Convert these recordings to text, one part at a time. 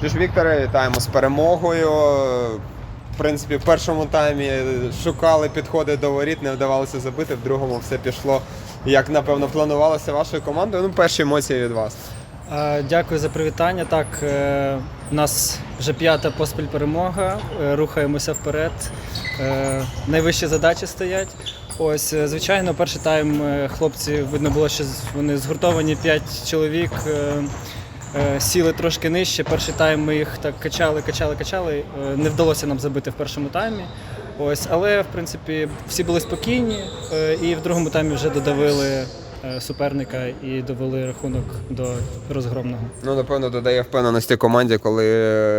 Що ж, Вікторе, вітаємо з перемогою. В принципі, в першому таймі шукали підходи до воріт, не вдавалося забити. В другому все пішло, як напевно планувалося вашою командою. Ну, перші емоції від вас. Дякую за привітання. Так, е, у нас вже п'ята поспіль перемога. е, Рухаємося вперед. Е, Найвищі задачі стоять. Ось, звичайно, перший тайм хлопці видно було, що вони згуртовані 5 чоловік. Е, Сіли трошки нижче. Перший тайм ми їх так качали, качали, качали. Е, Не вдалося нам забити в першому таймі. Ось, але в принципі всі були спокійні, е, і в другому таймі вже додавили суперника і довели рахунок до розгромного. Ну, напевно, додає впевненості команді, коли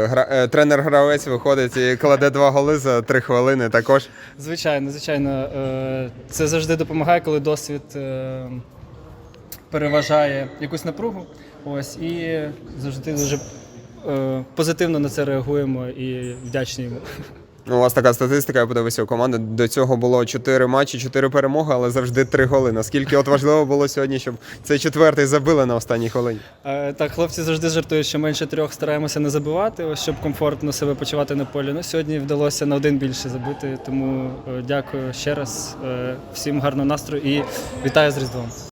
гра... е, тренер-гравець виходить і кладе два голи за три хвилини. Також Звичайно, звичайно, це завжди допомагає, коли досвід переважає якусь напругу. Ось і завжди дуже е, позитивно на це реагуємо і вдячні йому. ну, у вас така статистика, я подивився у команди. До цього було чотири матчі, чотири перемоги, але завжди три голи. Наскільки от важливо було сьогодні, щоб цей четвертий забили на останній хвилині? Е, Так, хлопці завжди жартують, що менше трьох стараємося не забивати, ось щоб комфортно себе почувати на полі. Ну, сьогодні вдалося на один більше забити, тому е, дякую ще раз. Е, Всім гарного настрою і вітаю з Різдвом.